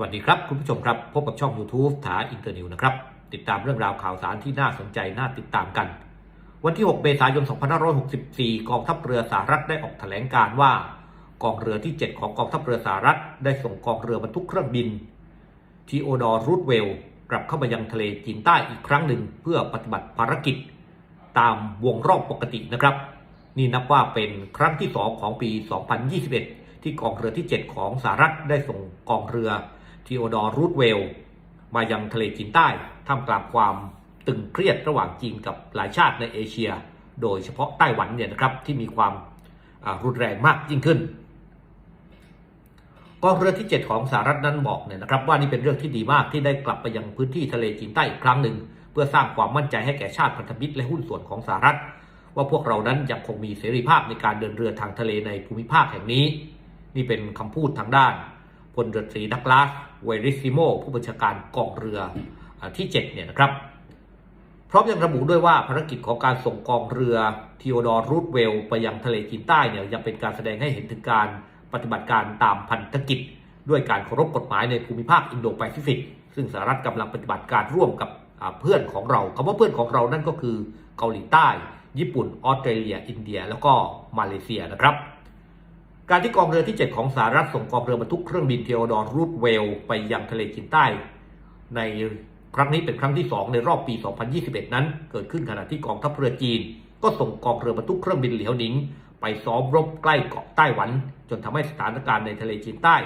วัสดีครับ คุณผู้ชมครับ พบกับช่อง YouTube ถาอินเตอร์นิวนะครับ ติดตามเรื่องราวข่าวสารที่น่าสนใจ น่าติดตามกัน วันที่ 6 เมษายน 2564 กองทัพเรือสหรัฐได้ออกแถลงการว่า กองเรือที่ 7 ของกองทัพเรือสหรัฐ ได้ส่งกองเรือบรรทุกเครื่องบินทีโอดอร์รูทเวลกลับเข้ามายังทะเลจีนใต้อีกครั้งหนึ่งเพื่อปฏิบัติภารกิจ ตามวงรอบปกตินะครับ นี่นับว่าเป็นครั้งที่ 2 ของปี 2021 ที่กองเรือที่ 7 ของสหรัฐได้ส่งกองเรือ ทีโอดอร์รูทเวล มายังทะเลจีนใต้ท่ามกลางความตึงเครียดระหว่างจีนกับหลายชาติในเอเชีย โดยเฉพาะไต้หวันเนี่ยนะครับที่มีความรุนแรงมากยิ่งขึ้นกองเรือที่ 7 ของสหรัฐนั้นบอกเนี่ยนะครับว่านี่เป็นเรื่องที่ดีมากที่ได้กลับไปยังพื้นที่ทะเลจีนใต้อีกครั้งหนึ่ง เพื่อสร้างความมั่นใจให้แก่ชาติพันธมิตรและหุ้นส่วนของสหรัฐ ว่าพวกเรานั้นยังคงมีเสรีภาพในการเดินเรือทางทะเลในภูมิภาคแห่งนี้ นี่เป็นคำพูดทางด้าน พลเรือตรีดักลาสเวริซิโม ผู้บัญชาการกองเรืออที่ 7 เนี่ยนะครับ พร้อมยังระบุด้วยว่าภารกิจของการส่งกองเรือทีโอดอร์รูทเวล ไปยังทะเลจีนใต้เนี่ยยังเป็นการแสดงให้เห็นถึงการปฏิบัติการตามพันธกิจ ด้วยการเคารพกฎหมายในภูมิภาคอินโดแปซิฟิก ซึ่งสหรัฐกำลังปฏิบัติการร่วมกับเพื่อนของเราคำว่าเพื่อนของเรานั่นก็คือเกาหลีใต้ ญี่ปุ่นออสเตรเลีย อินเดีย แล้วก็มาเลเซียนะครับ การที่กองเรือที่ 7 ของสหรัฐส่งกองเรือบรรทุกเครื่องบินเทโอดอร์รูทเวล ไปยังทะเลจีนใต้ ในครั้งนี้เป็นครั้งที่ 2 ในรอบปี 2021 นั้น เกิดขึ้นขณะที่กองทัพเรือจีน ก็ส่งกองเรือบรรทุกเครื่องบินเหลียวหนิง ไปซ้อมรบใกล้เกาะไต้หวัน จนทำให้สถานการณ์ในทะเลจีนใต้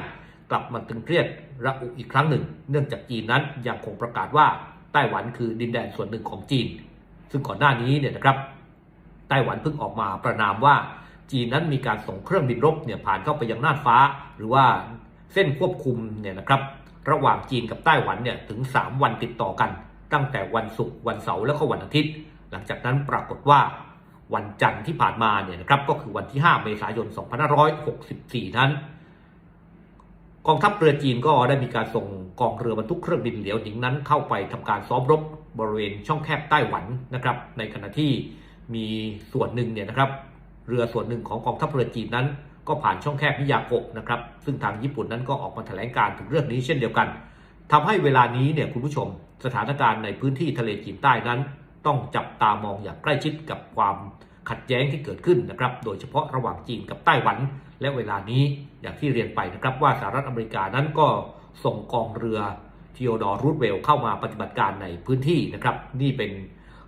กลับมาตึงเครียดระอุอีกครั้งหนึ่ง เนื่องจากจีนนั้นยังคงประกาศว่าไต้หวันคือดินแดนส่วนหนึ่งของจีน ซึ่งก่อนหน้านี้เนี่ยนะครับไต้หวันเพิ่งออกมาประนามว่า จีนนั้นมีการส่งเครื่องบินรบเนี่ยผ่านเข้าไปยังน่านฟ้า หรือว่าเส้นควบคุมเนี่ยนะครับ ระหว่างจีนกับไต้หวันเนี่ยถึง 3 วันติดต่อกัน ตั้งแต่วันศุกร์วันเสาร์แล้วก็วันอาทิตย์ หลังจากนั้นปรากฏว่าวันจันทร์ที่ผ่านมาเนี่ยนะครับก็คือวันที่ 5 เมษายน 2564 นั้น กองทัพเรือจีนก็ได้มีการส่งกองเรือบรรทุกเครื่องบินเหลียวหนิงนั้น เข้าไปทำการซ้อมรบบริเวณช่องแคบไต้หวันนะครับ ในขณะที่มีส่วนหนึ่งเนี่ยนะครับ เรือส่วนหนึ่งของกองทัพเรือจีนนั้น ก็ผ่านช่องแคบมิยาโกะนะครับ ซึ่งทางญี่ปุ่นนั้นก็ออกมาแถลงการถึงเรื่องนี้เช่นเดียวกันทำให้เวลานี้เนี่ยคุณผู้ชม สถานการณ์ในพื้นที่ทะเลจีนใต้นั้น ต้องจับตามองอย่างใกล้ชิดกับความขัดแย้งที่เกิดขึ้นนะครับ โดยเฉพาะระหว่างจีนกับไต้หวัน และเวลานี้อย่างที่เรียนไปนะครับว่าสหรัฐอเมริกานั้นก็ส่งกองเรือทีโอดอร์รูทเวลเข้ามาปฏิบัติการในพื้นที่นะครับ นี่เป็น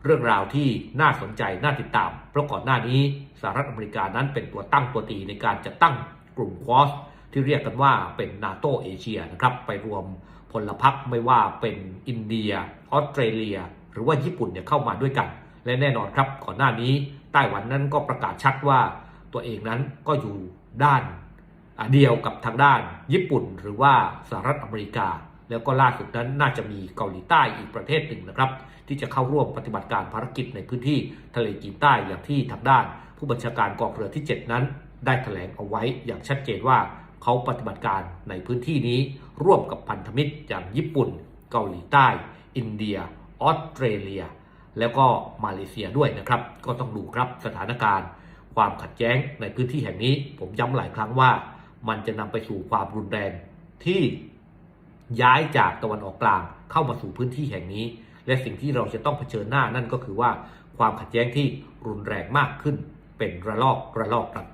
เรื่องราวที่น่าสนใจน่าติดตาม เพราะก่อนหน้านี้สหรัฐอเมริกานั้นเป็นตัวตั้งตัวตีในการจัดตั้งกลุ่มควอสที่เรียกกันว่าเป็นนาโตเอเชียนะครับไปรวมพลพรรคไม่ว่าเป็นอินเดียออสเตรเลีย หรือว่าญี่ปุ่นเนี่ยเข้ามาด้วยกัน และแน่นอนครับก่อนหน้านี้ไต้หวันนั้นก็ประกาศชัดว่าตัวเองนั้นก็อยู่ด้านเดียวกับทางด้านญี่ปุ่น หรือว่าสหรัฐอเมริกา แล้วก็ล่าสุดนั้นน่าจะมีเกาหลีใต้อีกประเทศหนึ่งนะครับ ที่จะเข้าร่วมปฏิบัติการภารกิจในพื้นที่ทะเลจีนใต้อย่างที่ทางด้าน ผู้บัญชาการกองเรือที่ 7 นั้น ได้แถลงเอาไว้อย่างชัดเจนว่าเขาปฏิบัติการในพื้นที่นี้ร่วมกับพันธมิตรอย่างญี่ปุ่น เกาหลีใต้ อินเดีย ออสเตรเลีย แล้วก็มาเลเซียด้วยนะครับ ก็ต้องดูครับสถานการณ์ ความขัดแย้งในพื้นที่แห่งนี้ ผมย้ำหลายครั้งว่า มันจะนำไปสู่ความรุนแรงที่ ย้ายจากตะวันออกกลางเข้ามาสู่พื้นที่แห่งนี้ และสิ่งที่เราจะต้องเผชิญหน้านั่นก็คือว่าความขัดแย้งที่รุนแรงมากขึ้นเป็นระลอกระลอกครับ